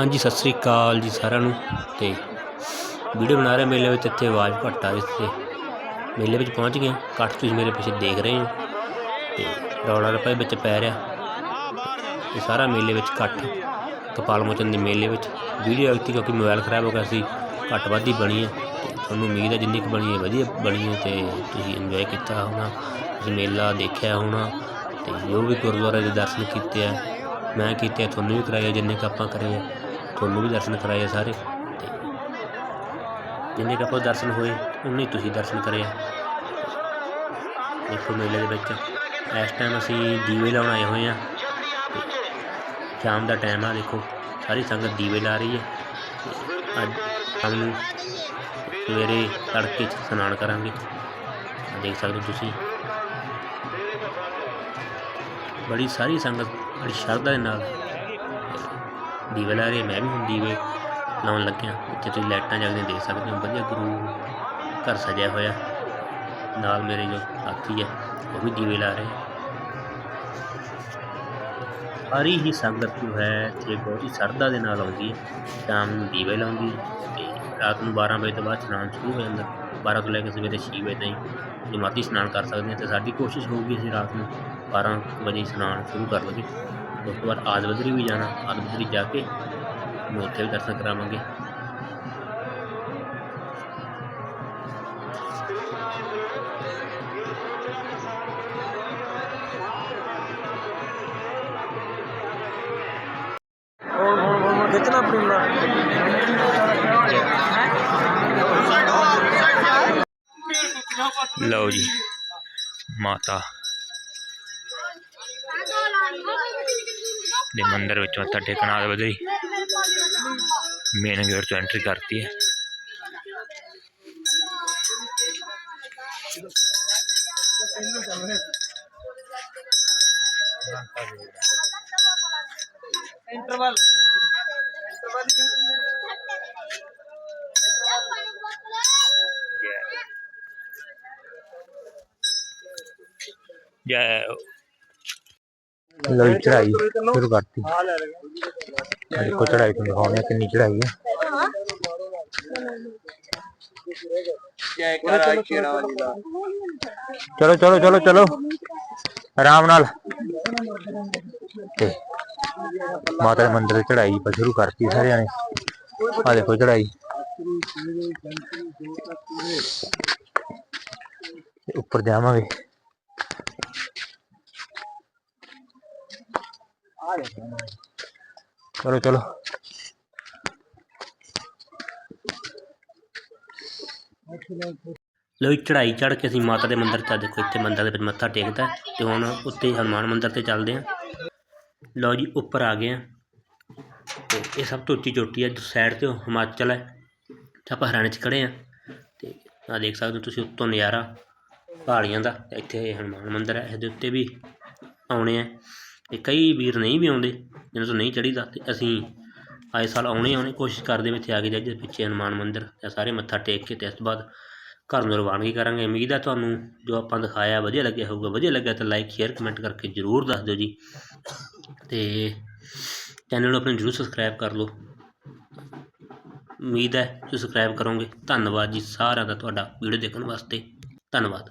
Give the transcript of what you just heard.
ਹਾਂਜੀ, ਸਤਿ ਸ੍ਰੀ ਅਕਾਲ ਜੀ ਸਾਰਿਆਂ ਨੂੰ। ਤੇ ਵੀਡੀਓ ਬਣਾ ਰਹੇ ਮੇਲੇ ਵਿੱਚ ਇੱਥੇ ਆਵਾਜ਼ ਘੱਟ ਆ ਰਹੀ ਸੀ। ਮੇਲੇ ਵਿੱਚ ਪਹੁੰਚ ਗਏ ਹਾਂ। ਇਕੱਠ ਤੁਸੀਂ ਮੇਰੇ ਪਿੱਛੇ ਦੇਖ ਰਹੇ ਹੋ। ਤੇ ਰੌਲਾ ਰੱਪਾ ਵਿੱਚ ਪੈ ਰਿਹਾ। ਇਹ ਸਾਰਾ ਮੇਲੇ ਵਿੱਚ ਇਕੱਠ ਕਪਾਲ ਮੋਚਨ ਦੇ ਮੇਲੇ ਵਿੱਚ ਵੀਡੀਓ ਆਈ ਕਿਉਂਕਿ ਮੋਬਾਈਲ ਖਰਾਬ ਹੋ ਗਿਆ ਸੀ। ਘੱਟ ਵੱਧ ਹੀ ਬਣੀ ਹੈ। ਤੁਹਾਨੂੰ ਉਮੀਦ ਹੈ ਜਿੰਨੀ ਕੁ ਬਣੀ ਹੈ, ਵਧੀਆ ਬਣੀ ਹੈ। ਤੇ ਤੁਸੀਂ ਇੰਜੋਏ ਕੀਤਾ ਹੋਣਾ। ਤੁਸੀਂ ਮੇਲਾ ਦੇਖਿਆ ਹੋਣਾ। ਤੇ ਜੋ ਵੀ ਗੁਰਦੁਆਰੇ ਦੇ ਦਰਸ਼ਨ ਕੀਤੇ ਆ, ਮੈਂ ਕੀਤੇ ਤੁਹਾਨੂੰ ਵੀ ਕਰਾਏ ਜਿੰਨੇ ਕੁ ਆਪਾਂ ਕਰੇ ਆ। ਤੁਹਾਨੂੰ ਵੀ ਦਰਸ਼ਨ ਕਰਾਏ ਆ ਸਾਰੇ। ਤੇ ਜਿੰਨੇ ਕੁ ਆਪਾਂ ਦਰਸ਼ਨ ਹੋਏ, ਉਨੇ ਹੀ ਤੁਸੀਂ ਦਰਸ਼ਨ ਕਰੇ ਦੇਖੋ ਮੇਲੇ ਦੇ ਵਿੱਚ, ਇਸ ਟਾਈਮ ਅਸੀਂ ਦੀਵੇ ਲਾਉਣ ਆਏ ਹੋਏ ਆ। ਸ਼ਾਮ ਦਾ ਟਾਈਮ ਆ, ਦੇਖੋ, ਸਾਰੀ ਸੰਗਤ ਦੀਵੇ ਲਾ ਰਹੀ ਹੈ। ਅੱਜ ਸ਼ਾਮ ਨੂੰ ਸਵੇਰੇ ਤੜਕੇ 'ਚ ਇਸ਼ਨਾਨ ਕਰਾਂਗੇ। ਦੇਖ ਸਕਦੇ ਹੋ ਤੁਸੀਂ। ਬੜੀ ਸਾਰੀ ਸੰਗਤ, ਬੜੀ ਸ਼ਰਧਾ ਦੇ ਨਾਲ ਦੀਵੇ ਲਾ ਰਹੀ ਮੈਂ ਵੀ ਹੁਣ ਦੀਵੇ ਲਾਉਣ ਲੱਗਿਆ। ਇੱਥੇ ਤੁਸੀਂ ਲਾਈਟਾਂ ਜਗਦੀਆਂ ਦੇਖ ਸਕਦੇ ਹੋ, ਵਧੀਆ ਗੁਰੂ ਘਰ ਸਜਿਆ ਹੋਇਆ। ਨਾਲ ਮੇਰੇ ਜੋ ਸਾਥੀ ਹੈ, ਉਹ ਵੀ ਦੀਵੇ ਲਾ ਰਹੇ। ਸਾਰੀ ਹੀ ਸੰਗਤ ਜੋ ਹੈ, ਇੱਥੇ ਬਹੁਤ ਹੀ ਸ਼ਰਧਾ ਦੇ ਨਾਲ ਆਉਂਦੀ ਹੈ। ਸ਼ਾਮ ਨੂੰ ਦੀਵੇ ਲਾਉਂਦੀ ਹੈ ਤੇ ਰਾਤ ਨੂੰ 12 ਵਜੇ ਤੋਂ ਬਾਅਦ ਇਸ਼ਨਾਨ ਸ਼ੁਰੂ ਹੋ ਜਾਂਦਾ। 12 ਤੋਂ ਲੈ ਕੇ ਸਵੇਰੇ 6 ਵਜੇ ਤਾਈਂ ਜਮਾਤੀ ਇਸ਼ਨਾਨ ਕਰ ਸਕਦੇ ਹਾਂ ਤੇ ਸਾਡੀ ਕੋਸ਼ਿਸ਼ ਹੋਊਗੀ ਅਸੀਂ ਰਾਤ ਨੂੰ 12 ਵਜੇ ਇਸ਼ਨਾਨ ਸ਼ੁਰੂ ਕਰ ਲਈਏ। ਉਸ ਤੋਂ ਬਾਅਦ ਆਦ ਬਦਰੀ ਵੀ ਜਾਣਾ ਆਦ ਬਦਰੀ ਜਾ ਕੇ ਮੈਂ ਉੱਥੇ ਵੀ ਦਰਸ਼ਨ ਕਰਾਵਾਂਗੇ। ਹੁਣ ਹੁਣ ਹੁਣ ਖਿੱਚਣਾ ਆਪਣੀ ਦੇ ਮੰਦਿਰ ਵਿੱਚ ਮੱਥਾ ਟੇਕਣ ਆਦ ਬਦਰੀ ਮੇਨ ਗੇਟ ਤੋਂ ਐਂਟਰੀ ਕਰਤੀ ਹੈ। ਇੰਟਰਵਲ ਇੰਟਰਵਲ ਜੈ ਜੀ ਚੜਾਈ ਸ਼ੁਰੂ ਕਰਤੀ। ਆ ਲੈ ਲੈ ਦੇਖੋ ਚੜਾਈ ਤੁਹਾਨੂੰ ਦਿਖਾਉਂਦੇ ਹਾਂ ਕਿੰਨੀ ਚੜਾਈ ਹੈ। ਚਲੋ ਚਲੋ ਚਲੋ ਚਲੋ। ਆਰਾਮ ਨਾਲ। ਤੇ ਮਾਤਾ ਦੇ ਮੰਦਿਰ ਚੜਾਈ ਆਪਾਂ ਸ਼ੁਰੂ ਕਰਤੀ ਸਾਰਿਆਂ ਨੇ। ਆ ਦੇਖੋ ਚੜਾਈ ਉੱਪਰ ਜਾਵਾਂਗੇ। ਚਲੋ ਚਲੋ। ਲੋ ਚੜਾਈ ਚੜ ਕੇ ਅਸੀਂ ਮਾਤਾ ਦੇ ਮੰਦਿਰ ਤੇ ਦੇਖੋ, ਇੱਥੇ ਮੰਦਿਰ ਦੇ ਵਿੱਚ ਮੱਥਾ ਟੇਕਦਾ ਹੈ ਤੇ ਹੁਣ ਉੱਤੇ ਹਨੂਮਾਨ ਮੰਦਿਰ ਤੇ ਚੱਲਦੇ ਹਾਂ। ਲਓ ਜੀ, ਉੱਪਰ ਆ ਗਏ ਆ ਤੇ ਇਹ ਸਭ ਤੋਂ ਉੱਚੀ ਚੋਟੀ ਹੈ ਸਾਈਡ ਤੇ ਉਹ ਹਿਮਾਚਲ ਹੈ। ਤੇ ਆਪਾਂ ਹਰਿਆਣੇ 'ਚ ਖੜੇ ਆ ਤੇ ਆ ਦੇਖ ਸਕਦੇ ਹੋ ਤੁਸੀਂ, ਉੱਤੋਂ ਨਜ਼ਾਰਾ ਪਹਾੜੀਆਂ ਦਾ, ਇੱਥੇ ਹਨੂਮਾਨ ਮੰਦਿਰ ਹੈ। ਇਹਦੇ ਉੱਤੇ ਵੀ ਆਉਣੇ ਆ। ਅਤੇ ਕਈ ਵੀਰ ਨਹੀਂ ਵੀ ਆਉਂਦੇ, ਜਿਹਨਾਂ ਤੋਂ ਨਹੀਂ ਚੜ੍ਹੀਦਾ ਅਤੇ ਅਸੀਂ ਆਏ ਸਾਲ ਆਉਣੇ ਆਉਣੇ, ਕੋਸ਼ਿਸ਼ ਕਰਦੇ ਵੀ ਇੱਥੇ ਆ ਕੇ ਜਾਈਏ, ਪਿੱਛੇ ਹਨੂੰਮਾਨ ਮੰਦਿਰ ਤੇ ਸਾਰੇ ਮੱਥਾ ਟੇਕ ਕੇ ਅਤੇ ਇਸ ਤੋਂ ਬਾਅਦ ਘਰ ਨੂੰ ਰਵਾਨਗੀ ਕਰਾਂਗੇ। ਉਮੀਦ ਹੈ ਤੁਹਾਨੂੰ ਜੋ ਆਪਾਂ ਦਿਖਾਇਆ ਵਧੀਆ ਲੱਗਿਆ ਹੋਊਗਾ, ਵਧੀਆ ਲੱਗਿਆ ਤਾਂ ਲਾਈਕ ਸ਼ੇਅਰ ਕਮੈਂਟ ਕਰਕੇ ਜ਼ਰੂਰ ਦੱਸ ਦਿਓ ਜੀ। ਅਤੇ ਚੈਨਲ ਨੂੰ ਆਪਣੇ ਜ਼ਰੂਰ ਸਬਸਕ੍ਰਾਈਬ ਕਰ ਲਓ। ਉਮੀਦ ਹੈ ਤੁਸੀਂ ਸਬਸਕ੍ਰਾਈਬ ਕਰੋਗੇ। ਧੰਨਵਾਦ ਜੀ ਸਾਰਿਆਂ ਦਾ ਤੁਹਾਡਾ ਵੀਡੀਓ ਦੇਖਣ ਵਾਸਤੇ। ਧੰਨਵਾਦ।